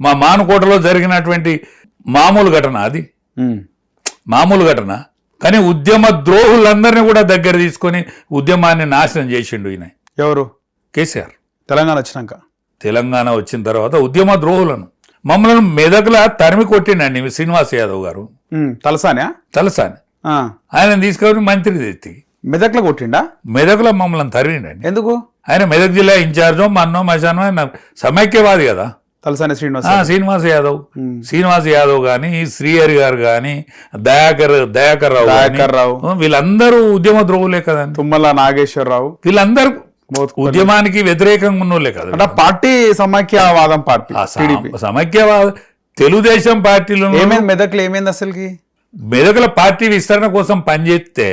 మా మానుకోటలో జరిగినటువంటి మామూలు ఘటన అది. మామూలు ఘటన. కానీ ఉద్యమ ద్రోహులందరినీ కూడా దగ్గర తీసుకొని ఉద్యమాన్ని నాశనం చేసిండు ఈయన. ఎవరు? కేసీఆర్. తెలంగాణ వచ్చినాక. తెలంగాణ వచ్చిన తర్వాత ఉద్యమ ద్రోహులను. మమ్మల్ని మెదకుల తరిమి కొట్టిండండి శ్రీనివాస్ యాదవ్ గారు. తలసానా? తలసాని. ఆయన తీసుకొని మంత్రి తెత్తి మెదక్లో కొట్టిండా? మెదకుల మమ్మల్ని తరిమిండండి. ఎందుకు? ఆయన మెదక్ జిల్లా ఇన్ఛార్జో మన్నో మశానో ఆయన సమైక్యవాది కదా. తలసాని శ్రీనివాస్ శ్రీనివాస్ యాదవ్. శ్రీనివాస్ యాదవ్ గాని శ్రీహరి గారు గాని దయాకర్ దయాకర్ రావు దయాకర్ రావు. వీళ్ళందరూ ఉద్యమ ద్రోహులే కదండి తుమ్మల నాగేశ్వరరావు వీళ్ళందరూ. ఉద్యమానికి వ్యతిరేకంగా ఉన్నోళ్ళే కదా అంటే పార్టీ సమాఖ్యవాదం పార్టీ సమైక్యవాద తెలుగుదేశం పార్టీలో ఏమైంది మెదక్లో ఏమైంది అసలుకి మెదకుల పార్టీ విస్తరణ కోసం పనిచేస్తే.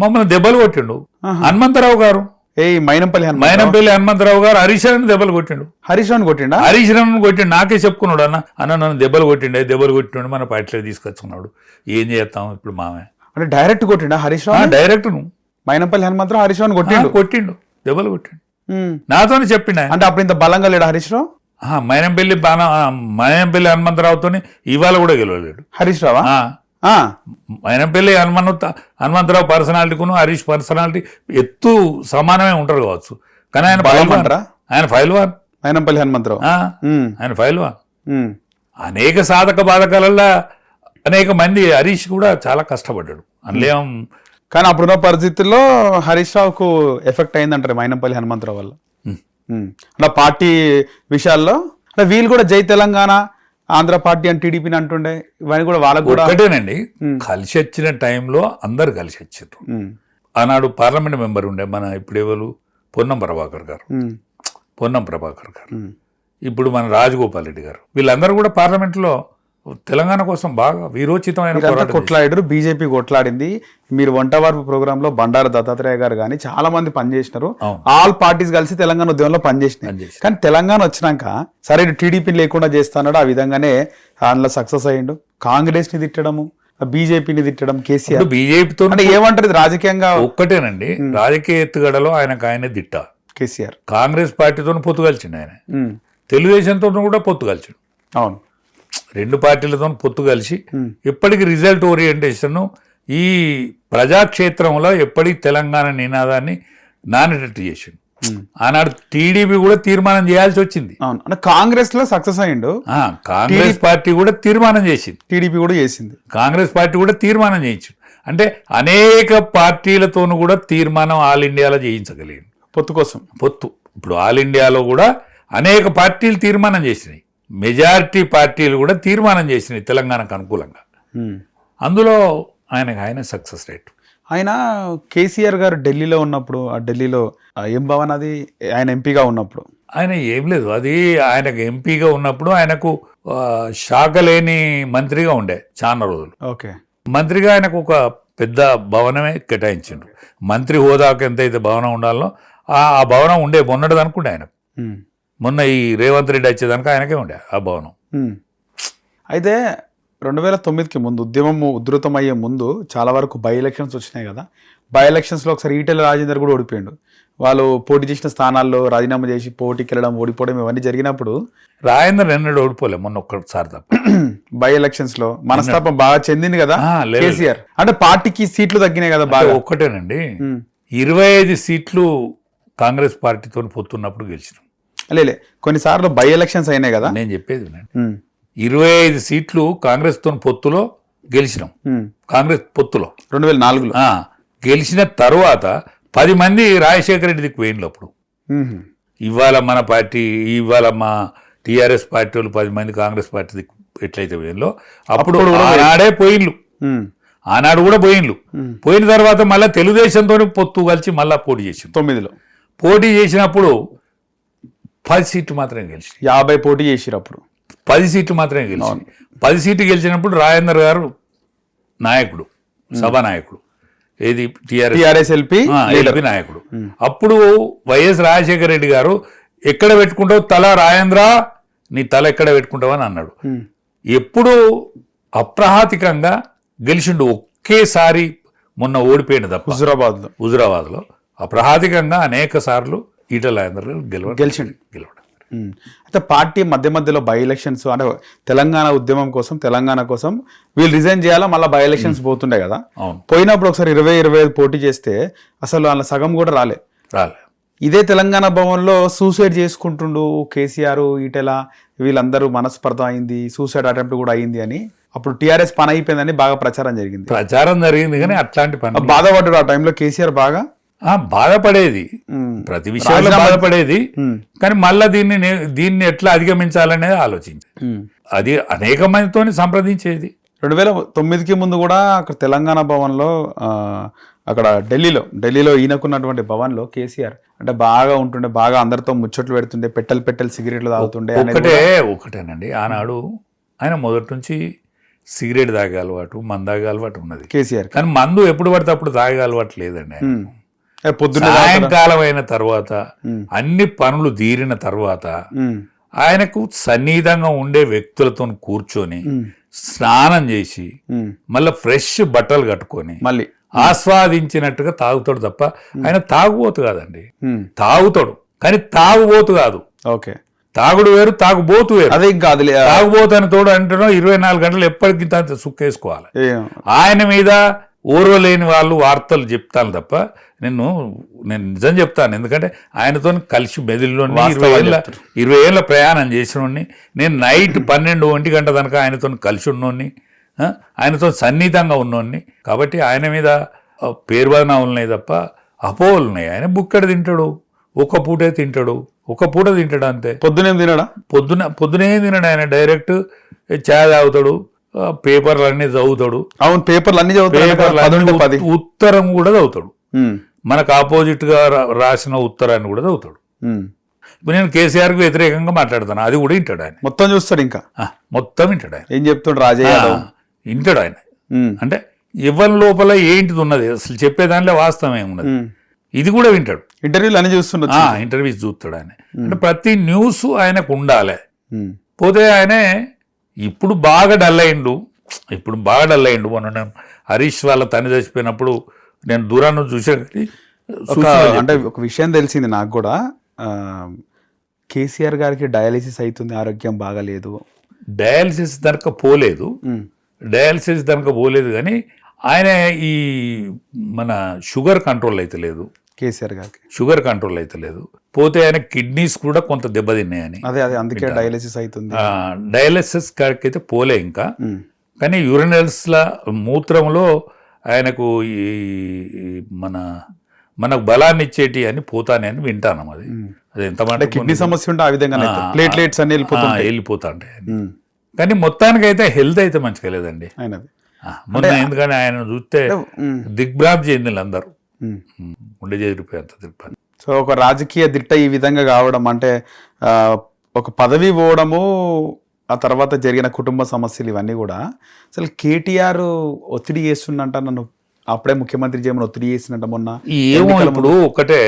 మమ్మల్ని దెబ్బలు కొట్టిండు. హనుమంతరావు గారు ఏ మైనంపల్లి. మైనంపల్లి హనుమంతరావు గారు హరీష్ రావుని దెబ్బలు కొట్టిండు. హరీష్ రావుని కొట్టిండా? హరీష్ రావుని కొట్టిండు. నాకే చెప్పుకున్నాడు అన్న. అన్న నన్ను దెబ్బలు కొట్టిండే. దెబ్బలు కొట్టిండు మన పార్టీలోకి తీసుకొచ్చుకున్నాడు. ఏం చేస్తాం ఇప్పుడు మామే? అంటే డైరెక్ట్ కొట్టిండా హరీష్ రావు డైరెక్ట్ నువ్వు మైనంపల్లి హనుమంతరావు హరీష్ కొట్టిండు? కొట్టిండు. దెబ్బలు కొట్టిండు. నాతోనే చెప్పిండు అంటే అప్పుడు ఇంత బలంగా లేడు హరీష్ రావు మైనంపల్లి బాణ మైనంపల్లి హనుమంతరావుతోని ఇవాళ కూడా గెలవలేడు. హరీష్ రావా. మైనంపల్లి హనుమంత హనుమంతరావు పర్సనాలిటీకును హరీష్ పర్సనాలిటీ ఎత్తు సమానమే ఉంటారు కావచ్చు. కానీ ఆయన? ఆయన ఫైల్ వన్ మైనంపల్లి హనుమంతరావు. ఆయన ఫైల్ వన్. అనేక సాధక బాధకాలలో అనేక మంది హరీష్ కూడా చాలా కష్టపడ్డాడు. అందులో కానీ అప్పుడున్న పరిస్థితుల్లో హరీష్ రావుకు ఎఫెక్ట్ అయిందంటారు మైనంపల్లి హనుమంతరావు వల్ల. అంటే పార్టీ విషయాల్లో? అంటే వీళ్ళు కూడా జై తెలంగాణ ఆంధ్ర పార్టీ అని టీడీపీని అంటుండే ఇవన్నీ కూడా వాళ్ళకు కూడా ఉమ్. కలిసి వచ్చిన టైంలో అందరు కలిసి వచ్చారు. ఆనాడు పార్లమెంట్ మెంబర్ ఉండే మన ఇప్పుడు ఎవరు పొన్నం ప్రభాకర్ గారు. పొన్నం ప్రభాకర్ గారు. ఇప్పుడు మన రాజగోపాల్ రెడ్డి గారు వీళ్ళందరూ కూడా పార్లమెంట్లో తెలంగాణ కోసం బాగా వీరోచితమైన కొట్లాడారు బీజేపీ కొట్లాడింది. మీరు వంట వార్పు ప్రోగ్రామ్లో బండారు దత్తాత్రేయ గారు కానీ చాలా మంది పనిచేసినారు. ఆల్ పార్టీస్ కలిసి తెలంగాణ ఉద్యమంలో పనిచేసినాయి. కానీ తెలంగాణ వచ్చినాక సరే టీడీపీ లేకుండా చేస్తాడు ఆ విధంగానే అందులో సక్సెస్ అయ్యిండు. కాంగ్రెస్ని తిట్టడము బీజేపీని తిట్టడం కేసీఆర్. బీజేపీతో అంటే ఏమంటారు రాజకీయంగా ఒక్కటేనండి. రాజకీయ ఎత్తుగడలో ఆయనకు ఆయన దిట్ట. కేసీఆర్. కాంగ్రెస్ పార్టీతో పొత్తు కలిసిండు ఆయన. తెలుగుదేశంతో కూడా పొత్తు కలిసిండు. అవును. రెండు పార్టీలతో పొత్తు కలిసి. ఎప్పటికి రిజల్ట్ ఓరియంటేషన్ ఈ ప్రజాక్షేత్రంలో ఎప్పటికి తెలంగాణ నినాదాన్ని నానేటట్టు చేసిండు. ఆనాడు టీడీపీ కూడా తీర్మానం చేయాల్సి వచ్చింది. అవును. కాంగ్రెస్లో సక్సెస్ అయ్యిండు. కాంగ్రెస్ పార్టీ కూడా తీర్మానం చేసింది. టీడీపీ కూడా చేసింది. కాంగ్రెస్ పార్టీ కూడా తీర్మానం చేయించింది. అంటే అనేక పార్టీలతోనూ కూడా తీర్మానం ఆల్ ఇండియాలో చేయించగలిగింది. పొత్తు కోసం. పొత్తు. ఇప్పుడు ఆల్ ఇండియాలో కూడా అనేక పార్టీలు తీర్మానం చేసినాయి. మెజారిటీ పార్టీలు కూడా తీర్మానం చేసినాయి తెలంగాణకు అనుకూలంగా. అందులో ఆయనకు ఆయన సక్సెస్ రేట్. ఆయన కేసీఆర్ గారు ఢిల్లీలో ఉన్నప్పుడు ఆ ఢిల్లీలో ఏం భవన్ అది? ఆయన ఎంపీగా ఉన్నప్పుడు. ఆయన ఏం లేదు. అది ఆయనకు ఎంపీగా ఉన్నప్పుడు ఆయనకు శాఖ లేని మంత్రిగా ఉండే చాలా రోజులు. ఓకే. మంత్రిగా ఆయనకు ఒక పెద్ద భవనమే కేటాయించిండు మంత్రి హోదాకు ఎంతైతే భవనం ఉండాలో ఆ భవనం ఉండే మొన్నటిది అనుకుండే ఆయన ఉమ్. మొన్న ఈ రేవంత్ రెడ్డి వచ్చేదానికి ఆయనకే ఉండే ఆ భవనం. అయితే రెండు వేల తొమ్మిదికి ముందు ఉద్యమం ఉధృతం అయ్యే ముందు చాలా వరకు బై ఎలక్షన్స్ వచ్చినాయి కదా. బై ఎలక్షన్స్లో ఒకసారి ఈటెల రాజేందర్ కూడా ఓడిపోయాడు. వాళ్ళు పోటీ చేసిన స్థానాల్లో రాజీనామా చేసి పోటీకి వెళ్ళడం ఓడిపోవడం ఇవన్నీ జరిగినప్పుడు రాజేంద్ర ఎన్నడూ ఓడిపోలే మొన్న ఒక్కసారి తప్ప. బై ఎలక్షన్స్లో మనస్తాపం బాగా చెందింది కదా. కేసీఆర్. అంటే పార్టీకి సీట్లు తగ్గినాయి కదా బాగా. ఒక్కటేనండి. ఇరవై ఐదు సీట్లు కాంగ్రెస్ పార్టీతో పొత్తున్నప్పుడు గెలిచినాం. లేలే కొన్నిసార్లు బై ఎలక్షన్స్ అయినాయి కదా నేను చెప్పేది. ఇరవై ఐదు సీట్లు కాంగ్రెస్తో పొత్తులో గెలిచినాం. కాంగ్రెస్ పొత్తులో రెండు వేల నాలుగులో గెలిచిన తరువాత పది మంది రాజశేఖర రెడ్డి దిక్కు పోయినలు అప్పుడు. ఇవాళ మన పార్టీ ఇవాళ మా టీఆర్ఎస్ పార్టీ వాళ్ళు పది మంది కాంగ్రెస్ పార్టీ దిక్కు ఎట్లయితే పోయినలో అప్పుడు ఆనాడే పోయిన్లు. ఆనాడు కూడా పోయిన్లు. పోయిన తర్వాత మళ్ళీ తెలుగుదేశంతో పొత్తు కలిసి మళ్ళా పోటీ చేసింది తొమ్మిదిలో పోటీ చేసినప్పుడు పది సీట్లు మాత్రమే గెలిచి యాభై పోటీ చేసిరు అప్పుడు. పది సీట్లు మాత్రమే గెలిచి పది సీట్లు గెలిచినప్పుడు రాజేందర్ గారు నాయకుడు సభ నాయకుడు. ఏది? టిఆర్ఎస్. ఎల్పి నాయకుడు. అప్పుడు వైఎస్ రాజశేఖర రెడ్డి గారు ఎక్కడ పెట్టుకుంటావు? తల రాజేంద్ర నీ తల ఎక్కడ పెట్టుకుంటావు? అని అన్నాడు. ఎప్పుడు అప్రహాతికంగా గెలిచిండు ఒకేసారి మొన్న ఓడిపోయింది తప్ప. హుజురాబాద్లో హుజురాబాద్లో. అప్రహాతికంగా అనేక సార్లు ఈటల గారు గెలవ గెలిచిండు. గెలవడం. అయితే పార్టీ మధ్య మధ్యలో బై ఎలక్షన్స్ అంటే తెలంగాణ ఉద్యమం కోసం తెలంగాణ కోసం వీళ్ళు రిజైన్ చేయాలా? మళ్ళీ బై ఎలక్షన్స్ పోతుండే కదా. పోయినప్పుడు ఒకసారి ఇరవై ఇరవై ఐదు పోటీ చేస్తే అసలు వాళ్ళ సగం కూడా రాలే. రాలే. ఇదే తెలంగాణ భవన్లో సూసైడ్ చేసుకుంటుండు కేసీఆర్ ఈటెల వీళ్ళందరూ మనస్పర్ధ అయింది సూసైడ్ అటెంప్ట్ కూడా అయింది అని. అప్పుడు టీఆర్ఎస్ పని అయిపోయిందని బాగా ప్రచారం జరిగింది. ప్రచారం జరిగింది కానీ అట్లాంటి పని బాధపడ్డాడు ఆ టైంలో కేసీఆర్ బాగా? బాధపడేది. ప్రతి విషయంలో బాధపడేది. కానీ మళ్ళా దీన్ని దీన్ని ఎట్లా అధిగమించాలనేది ఆలోచించి ఉమ్. అది అనేక మందితో సంప్రదించేది. రెండు వేల తొమ్మిదికి ముందు కూడా అక్కడ తెలంగాణ భవన్లో అక్కడ ఢిల్లీలో ఢిల్లీలో ఈయనకున్నటువంటి భవన్లో కేసీఆర్ అంటే బాగా ఉంటుండే బాగా అందరితో ముచ్చట్లు పెడుతుండే పెట్టెలు పెట్టెలు సిగరెట్లు తాగుతుండే ఒకటే ఒకటేనండి ఆనాడు ఆయన మొదటి నుంచి సిగరెట్ తాగే అలవాటు మందు తాగే అలవాటు ఉన్నది. కేసీఆర్. కానీ మందు ఎప్పుడు పడితే అప్పుడు తాగే అలవాటు లేదండి పొద్దున్నే? సాయంకాలం అయిన తర్వాత. అన్ని పనులు తీరిన తర్వాత. ఆయనకు సన్నిహితంగా ఉండే వ్యక్తులతో కూర్చొని. స్నానం చేసి. మళ్ళీ ఫ్రెష్ బట్టలు కట్టుకొని మళ్ళీ ఆస్వాదించినట్టుగా తాగుతాడు తప్ప ఆయన తాగుబోతు కాదండి. తాగుతాడు కానీ తాగుబోతు కాదు ఓకే తాగుడు వేరు తాగుబోతు వేరు అదే లే- తాగుబోతు అని తోడు అంటున్నా ఇరవై నాలుగు గంటలు ఎప్పటికీ సుక్కేసుకోవాలి ఆయన మీద ఓర్వలేని వాళ్ళు వార్తలు చెప్తాను తప్ప నేను నేను నిజం చెప్తాను. ఎందుకంటే ఆయనతో కలిసి మెదిలిలో ఇరవై ఏళ్ళ ఇరవై ఏళ్ళ ప్రయాణం చేసినోడిని నేను నైట్ పన్నెండు ఒంటి గంట దాకా ఆయనతో కలిసి ఉన్నోడిని ఆయనతో సన్నిహితంగా ఉన్నోడిని. కాబట్టి ఆయన మీద ఆ, పేరు బదనాలు ఉన్నాయి తప్ప అపోహలు ఉన్నాయి ఆయన బుక్కడ తింటాడు ఒక పూటే తింటాడు ఒక పూట తింటాడు అంతే. పొద్దునేం తినడా? పొద్దున పొద్దునే తినడు ఆయన. డైరెక్ట్ చాయ్ తాగుతాడు పేపర్లు అన్నీ చదువుతాడు. అవును పేపర్లు అన్ని పేపర్లు ఉత్తరం కూడా చదువుతాడు. మనకు ఆపోజిట్గా రాసిన ఉత్తరాన్ని కూడా చదువుతాడు. ఇప్పుడు నేను కేసీఆర్కు వ్యతిరేకంగా మాట్లాడతాను అది కూడా వింటాడు ఆయన. మొత్తం చూస్తాడు ఇంకా? మొత్తం వింటాడు ఆయన. ఏం చెప్తుండు రాజయ్య వింటాడు ఆయన. అంటే ఎవరి లోపల ఏంటిది ఉన్నది? అసలు చెప్పే దాంట్లో వాస్తవం ఏమున్నది. ఇది కూడా వింటాడు. ఇంటర్వ్యూలు అన్ని చూస్తుండొచ్చు. ఆ ఇంటర్వ్యూస్ చూస్తాడు ఆయన. అంటే ప్రతి న్యూస్ ఆయనకు ఉండాలి. పోతే ఆయనే ఇప్పుడు బాగా డల్ అయిండు. ఇప్పుడు బాగా డల్ అయిండు. మొన్న నేను హరీష్ వాళ్ళ తల్లి చచ్చిపోయినప్పుడు నేను దూరాన్ని చూసా కానీ అంటే ఒక విషయం తెలిసింది నాకు కూడా. కేసీఆర్ గారికి డయాలిసిస్ అవుతుంది ఆరోగ్యం బాగాలేదు. డయాలసిస్ దనక పోలేదు. డయాలసిస్ దనక పోలేదు కానీ ఆయన ఈ మన షుగర్ కంట్రోల్ అయితే లేదు. కేసీఆర్ గారికి. షుగర్ కంట్రోల్ అయితే లేదు. పోతే ఆయన కిడ్నీస్ కూడా కొంత దెబ్బతిన్నాయని అదే అదే అందుకే డయాలిసిస్ అవుతుంది. డయాలసిస్ కాడికి అయితే పోలే ఇంకా. కానీ యూరినల్స్ల మూత్రంలో ఆయనకు ఈ మన మనకు బలాన్ని ఇచ్చేటి అని పోతానే అని వింటాను అది. అది ఎంత మాట కిడ్నీ సమస్య ఉంటే ఆ విధంగా ప్లేట్లెట్స్ అన్ని వెళ్ళిపోతుంది వెళ్ళిపోతాంటాయి అని. కానీ మొత్తానికి అయితే హెల్త్ అయితే మంచిగా లేదండి. మొన్న ఎందుకని ఆయన చూస్తే. దిగ్భ్రాంతి చెందిన అందరూ. ఉమ్. ఉమ్, గుండె చెదిరిపోయేంత దిగ్భ్రాంతి సో ఒక రాజకీయ దిట్ట ఈ విధంగా కావడం అంటే ఒక పదవి పోవడము ఆ తర్వాత జరిగిన కుటుంబ సమస్యలు ఇవన్నీ కూడా అసలు కేటీఆర్ ఒత్తిడి చేస్తుండంట నన్ను అప్పుడే ముఖ్యమంత్రి చేయమని ఒత్తిడి చేసినట్ట మొన్న. ఏమో ఇప్పుడు ఒకటే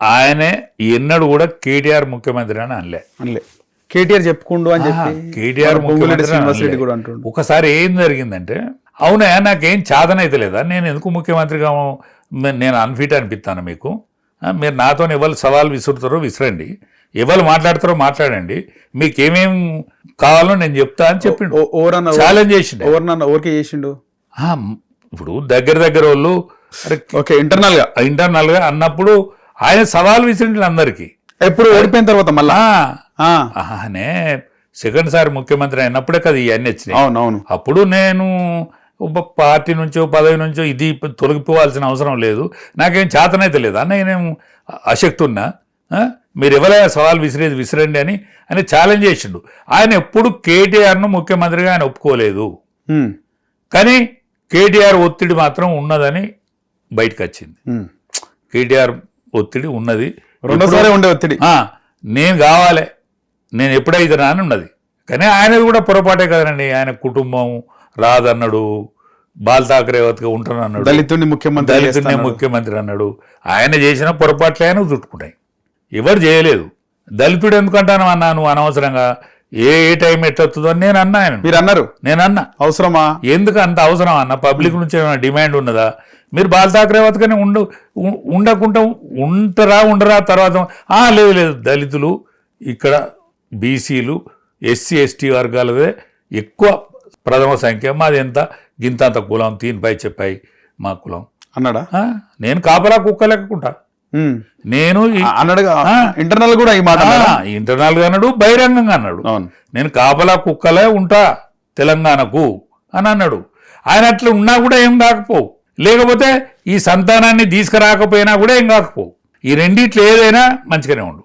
ఆయనే ఎన్నడూ కూడా కేటీఆర్ ముఖ్యమంత్రి అని అనలే. అనలే. కేటీఆర్ చెప్పుకుండు అని చెప్పి కేటీఆర్ ముఖ్యమంత్రి. కూడా అంటుండు. ఒకసారి ఏం జరిగిందంటే అవునా నాకేం చాదనైతే లేదా నేను ఎందుకు ముఖ్యమంత్రిగా నేను అన్ఫిట్ అనిపిస్తాను మీకు. మీరు నాతో ఎవరు సవాల్ విసురుతారో విసిరండి. ఎవరు మాట్లాడతారో మాట్లాడండి. మీకు ఏమేం కావాలో నేను చెప్తా అని చెప్పిండు. ఛాలెంజ్ చేసిండు. ఓవరన్న ఓరికే చేసిండు? ఇప్పుడు దగ్గర దగ్గర వాళ్ళు ఓకే ఇంటర్నల్గా ఇంటర్నల్గా అన్నప్పుడు ఆయన సవాల్ విసిరిండు అందరికి. ఎప్పుడు ఓడిపోయిన తర్వాత మళ్ళా? సెకండ్ సారి ముఖ్యమంత్రి అయినప్పుడే కదా ఇవన్నీ వచ్చినాయి. అవును అవును. అప్పుడు నేను పార్టీ నుంచో పదవి నుంచో ఇది తొలగిపోవాల్సిన అవసరం లేదు. నాకేం చేతనైతే లేదు? అన్న నేను అశక్తి ఉన్నా ఆ? మీరు ఎవరైనా సవాల్ విసిరేది విసిరండి అని ఆయన ఛాలెంజ్ చేసిండు. ఆయన ఎప్పుడు కేటీఆర్ను ముఖ్యమంత్రిగా ఆయన ఒప్పుకోలేదు. కానీ కేటీఆర్ ఒత్తిడి మాత్రం ఉన్నదని బయటకు వచ్చింది. కేటీఆర్ ఒత్తిడి ఉన్నది. రెండోసారి ఉండే ఒత్తిడి. నేను కావాలి. నేను ఎప్పుడైతే అని ఉన్నది కానీ ఆయనది కూడా పొరపాటే కదండి. ఆయన కుటుంబం రాదన్నాడు. బాల్ థాకరేవతిగా ఉంటానన్నాడు. దళితుడిని ముఖ్యమంత్రి దళితుడినే. ముఖ్యమంత్రి అన్నాడు. ఆయన చేసిన పొరపాట్లే ఆయన చుట్టుకుంటాయి ఎవరు చేయలేదు. దళితుడు ఎందుకంటాను అన్నా నువ్వు అనవసరంగా? ఏ ఏ టైం ఎట్టొస్తుందో అని నేను అన్నా ఆయన మీరు అన్నారు నేను అన్నా. అవసరమా? ఎందుకు అంత అవసరం అన్న? పబ్లిక్ నుంచి ఏమైనా డిమాండ్ ఉన్నదా? మీరు బాల్ థాకరేవతిగానే ఉండు ఉ- ఉండకుండా ఉంటారా ఉండరా తర్వాత ఆ లేదు లేదు. దళితులు ఇక్కడ బీసీలు ఎస్సీ ఎస్టీ వర్గాలదే ఎక్కువ ప్రథమ సంఖ్య మాది ఎంత? గింతంత కులం తీనిపై చెప్పాయి మా కులం. అన్నాడా? నేను కాపలా కుక్క లెక్కకుంటా. నేను. ఇంటర్నల్ కూడా ఈ మాట ఇంటర్నల్గా అన్నాడు బహిరంగంగా అన్నాడు. నేను కాపలా కుక్కలే ఉంటా తెలంగాణకు అని అన్నాడు. ఆయన అట్లా ఉన్నా కూడా ఏం కాకపోవు. లేకపోతే ఈ సంతానాన్ని తీసుకురాకపోయినా కూడా ఏం కాకపోవు. ఈ రెండిట్లో ఏదైనా మంచిగానే ఉండు.